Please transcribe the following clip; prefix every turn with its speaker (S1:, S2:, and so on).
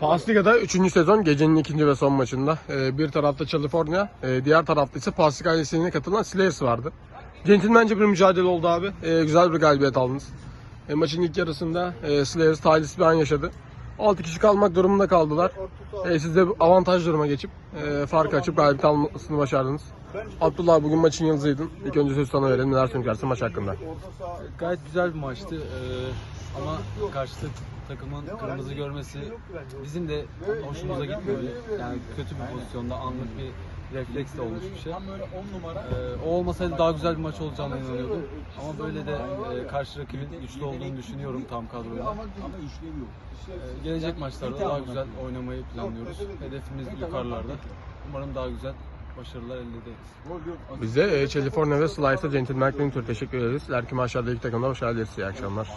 S1: Pasliga'da 3. sezon gecenin ikinci ve son maçında. Ee, bir tarafta California, e, diğer tarafta ise Paslig ailesine katılan Slayers vardı. Centilmence bir mücadele oldu abi. Ee, güzel bir galibiyet aldınız. E, maçın ilk yarısında e, Slayers talihsiz bir an yaşadı. 6 kişi kalmak durumunda kaldılar. E, siz de avantaj duruma geçip e, farkı açıp galibiyet almasını başardınız. Abdullah bugün maçın yıldızıydın. İlk önce sözü sana verelim. Neler söylersin maç hakkında?
S2: Gayet güzel bir maçtı Ee, ama karşı takımın kırmızı görmesi bizim de hoşumuza gitmiyor. Yani kötü bir pozisyonda anlık bir refleksle olmuş bir şey. Ee, o olmasaydı daha güzel bir maç olacağını inanıyordum. Ama böyle de e, karşı rakibin güçlü olduğunu düşünüyorum tam kadroyla. Ee, gelecek maçlarda daha güzel oynamayı planlıyoruz. Hedefimiz yukarılarda. Umarım daha güzel başarılar elde ederiz.
S1: Biz de e, California ve Slice'a Centilmen'e teşekkür ederiz. Lerkim aşağıdaki takımda hoş geldiniz. İyi akşamlar.